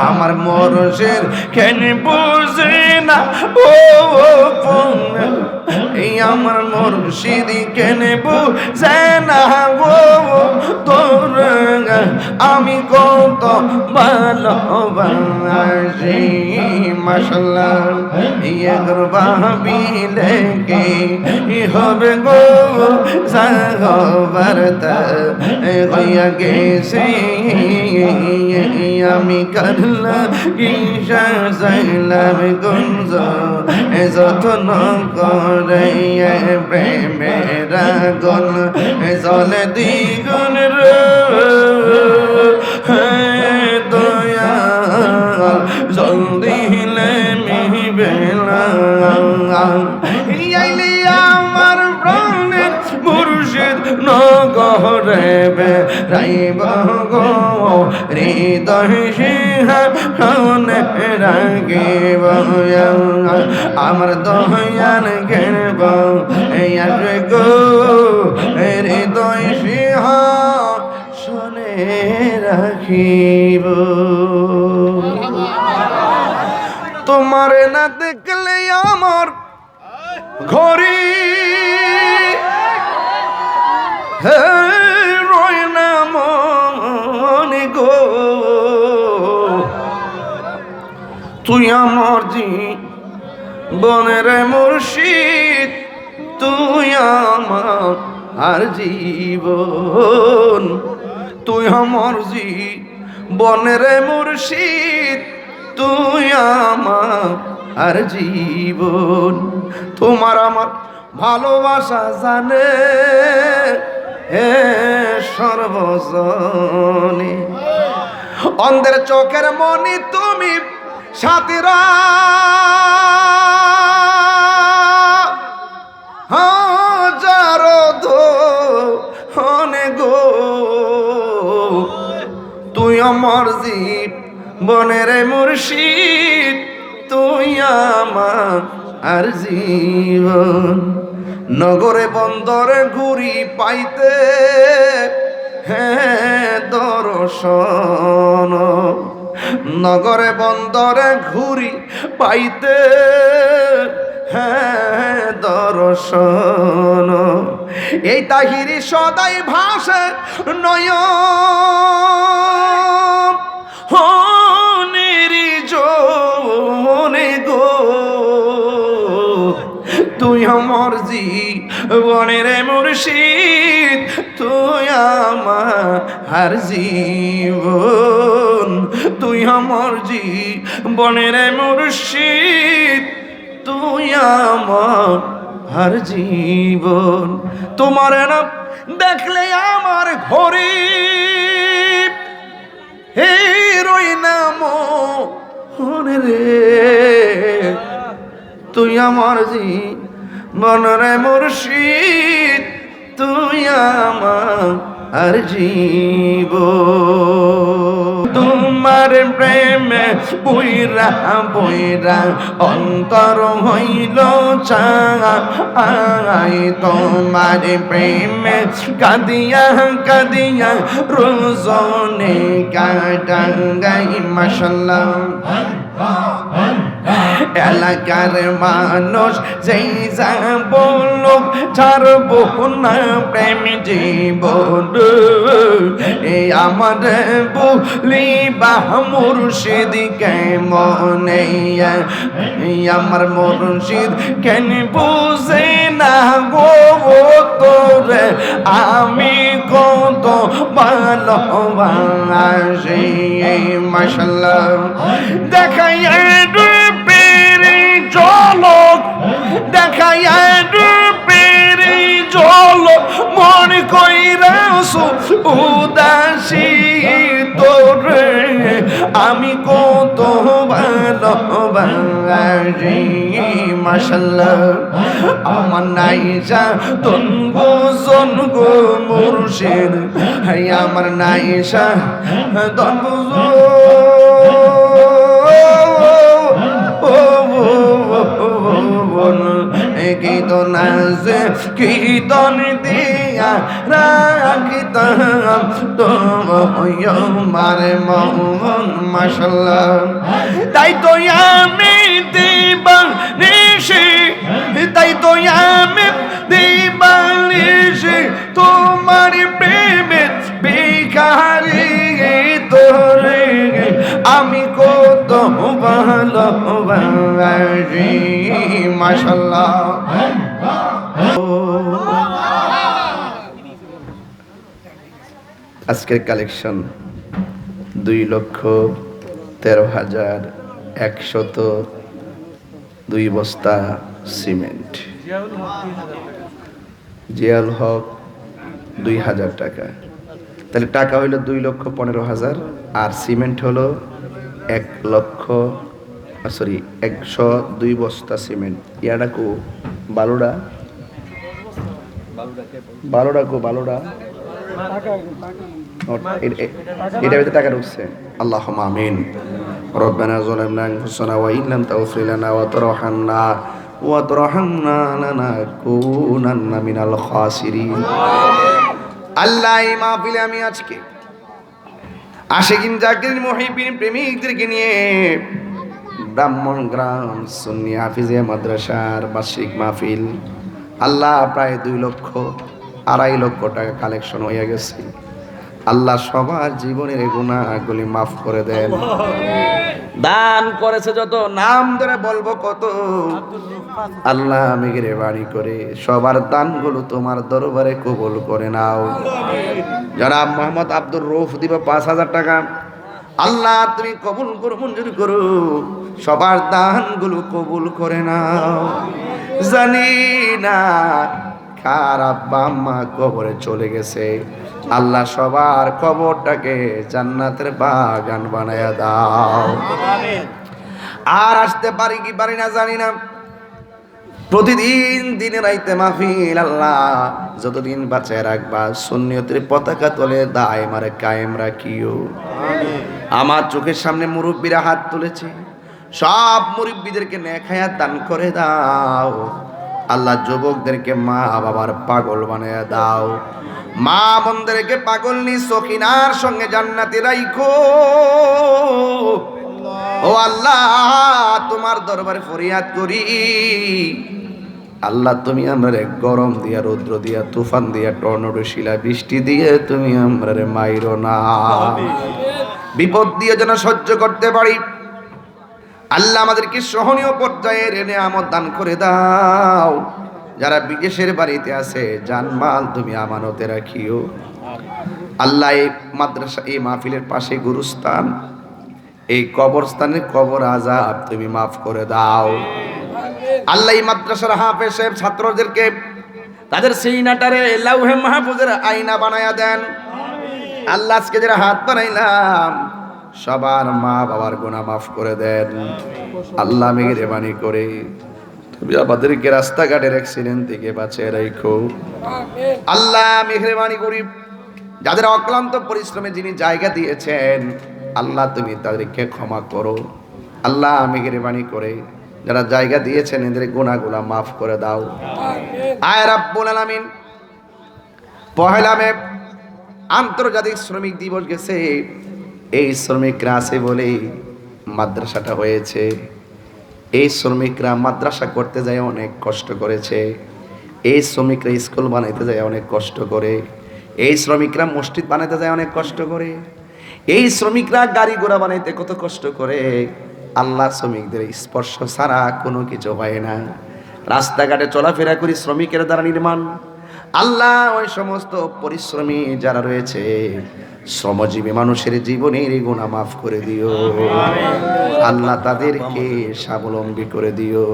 আমার মরশের কেন বুঝে না ও এই আমার মুর্শিদ কেন বুঝে না গো তোর আমি কত ভালোবাসি ভাবিলে কে হবে গো সাগবারতা হইয়া গেছে। আমি করলা ঈশা সাইলাম গুঞ্জ যতন করে প্রেমের গন জলে দ্বিগুণ রে। দয়া জলদি লে মিবেলা আইলি আমার প্রাণের মুর্শিদ নগরে বে। আমার দয়ান গেব গো হৃদয় সিংহাসনে রাখিব। তোমার না দেখলে আমার ঘরে তুই আমার জি বনের মুর্শিদ, তুই আমার আর জীবন। তুই আমার জি বনের মুর্শিদ, তুই আমার আর জীবন। তোমার আমার ভালোবাসা জানে হে সর্বজনে। অন্ধের চোখের মনি তুমি সাথীরা। হাজারো ধনে গো, তুই আমার জীব, বনের মুর্শিদ, তুই আমার আর জীবন। নগরে বন্দরে ঘুরি পাইতে হ্যাঁ দর্শন। নগরে বন্দরে ঘুরি পাইতে। হ্যাঁ দর্শন। এই তাহিরি সদাই ভাষা নয় হনেরি জনে গো, তুই আমার জি বনের মুর্শিদ, তুই আমার হার তুই আমার জি বনের মুর্শিদ, তুই আমার হার জীবন। তোমার না দেখলে আমার ঘরে হে রই নাম রে। তুই আমার জি মনরে মুর্শিদ, তুই আমার আর জীব তোমার প্রেমে বইরা বইরা অন্তর হইল চাই তোমার প্রেমে কাদিয়া কাদিয়া রোজনে কাটাঙ্গাই মাসাল্লাহ এলাকার মানুষ যেই যা বলুক ছাড়ব না প্রেম জীবন। এই আমার বলি বা মুর্শিদ কেমনে আমার মুর্শিদ কেন বুঝে না গো? তোরে আমি কত ভালোবাসি মাসাল্লাহ দেখাই দেখাই পেরে চলক মন কইরাসু উদাসী তোরে আমি কত ভালোবাসি মাসাল্লাহ আমার নাইজা তনগো জনগো মুর্শিদ আমার নাইসা তনগো কীর্তন আছে কীর্তন দিয়ে রাখতাম তোমার মন মাশাল্লাহ। তাই তো আমি দিবানিশি, তাই তো আমি দিবানিশি, তোমার প্রেমে বিকারি তোরে। আমি কত ভালোবাসি মাশাল্লাহ। আজকের কালেকশন দুই লক্ষ তেরো হাজার একশত দুই বস্তা সিমেন্ট। জিয়াউল হক দুই হাজার টাকা। তাহলে টাকা হইল দুই লক্ষ পনেরো হাজার, আর সিমেন্ট হলো এক লক্ষ সরি একশো দুই বস্তা সিমেন্ট ইয়াডা কো বালোডা বালোডা কো বালোডা এটা ভিতরে টাকা ঢুকছে আল্লাহ আমিন ربنا ظلمنا انفسنا وان لم تغفر لنا وترحمنا وترحمنا لنكونن من الخاسرين আল্লাহ এই মাহফিলে আমি আজকে আশেকিন জাকির, মহিবিন, প্রেমিকদেরকে নিয়ে ব্রাহ্মণ গ্রাম, সুন্নি হাফিজে মাদ্রাসার বার্ষিক মাহফিল। আল্লাহ প্রায় দুই লক্ষ, আড়াই লক্ষ টাকা কালেকশন হয়ে গেছে। আল্লাহ সবার জীবনের গুণাগুলি মাফ করে দেন। দান করেছে যত, নাম ধরে বলব কত। আল্লাহ মেঘেরে বাড়ি করে সবার দানগুলো তোমার দরবারে কবুল করে নাও। জনাব মোহাম্মদ আব্দুর রৌফ দিব পাঁচ হাজার টাকা। আল্লাহ তুমি কবুল করো, মঞ্জুর করো, সবার দানগুলো কবুল করে নাও। জানি না কার আব্বা আম্মা কবরে চলে গেছে? আল্লাহ সবার কবরটাকে জান্নাতের বাগান বানায়া দাও। আর আসতে পারি কি পারি না জানি না। প্রতিদিন দিনে রাইতে মাহফিল আল্লাহ যতদিন বাঁচায় রাখবা সুন্নিয়তের পতাকা তোলে দায় মারে কায়েম রাখিও। আমার চোখের সামনে মুরব্বীরা হাত তুলেছে। সব মুরব্বীদেরকে নেখায়া দান করে দাও। আল্লাহ যুবকদেরকে মা বাবার পাগল বানিয়ে দাও। মা বোনদেরকে পাগল নি সখিনার সঙ্গে জান্নাতে রাইখো। ও আল্লাহ তোমার দরবারে ফরিয়াদ করি। আল্লাহ তুমি আমরা গরম দিয়া রৌদ্র দিয়া তুফান দিয়া টর্নেডো শিলা বৃষ্টি দিয়ে তুমি আমরা মাইরো না। বিপদ দিয়ে যেন সহ্য করতে পারি আল্লাহ আমাদেরকে সহনীয় পর্যায়ে রেনে আমদ দান করে দাও। যারা বিদেশের বাড়িতে আছে, জানমাল তুমি আমানতে রাখিও। আল্লাহ এই মাদ্রাসা, এই মাহফিলের পাশে গুরুস্থান, এই কবরস্থানের কবর আজাব তুমি মাফ করে দাও। আল্লাহ এই মাদ্রাসার হাফেজ সাহেব ছাত্রদেরকে তাদের সিনাটারে লাউহে মাহফুজের আয়না বানায়া দেন। আল্লাহ আজকে যারা হাত বানাইলাম সবার মা বাবার গুণা মাফ করে দেন। আল্লাহ মেহরবানি করে। তুমি আমাদেরকে রাস্তাঘাটের অ্যাক্সিডেন্ট থেকে বাঁচিয়ে রাখো। আল্লাহ মেহরবানি করি। যাদের অক্লান্ত পরিশ্রমে যিনি জায়গা দিয়েছেন আল্লাহ তুমি তাদেরকে ক্ষমা করো। আল্লাহ মেহরবানি করে। যারা জায়গা দিয়েছেন এদের গুণাগুলা মাফ করে দাও। আয় রাব্বুল আলামিন। পহেলা মে আন্তর্জাতিক শ্রমিক দিবস গেছে। এই শ্রমিকরা আছে বলেই মাদ্রাসাটা হয়েছে। এই শ্রমিকরা মাদ্রাসা করতে যায় অনেক কষ্ট করেছে। এই শ্রমিকরা স্কুল বানাইতে যায় অনেক কষ্ট করে। এই শ্রমিকরা মসজিদ বানাইতে যায় অনেক কষ্ট করে। এই শ্রমিকরা গাড়ি ঘোড়া বানাইতে কত কষ্ট করে। আল্লাহ শ্রমিকদের স্পর্শ ছাড়া কোনো কিছু হয় না। রাস্তাঘাটে চলাফেরা করি শ্রমিকের দ্বারা নির্মাণ। আল্লাহ ওই সমস্ত পরিশ্রমী যারা রয়েছে শ্রমজীবী মানুষের জীবনের গুণা মাফ করে দিও। আল্লাহ তাদেরকে স্বাবলম্বী করে দিও।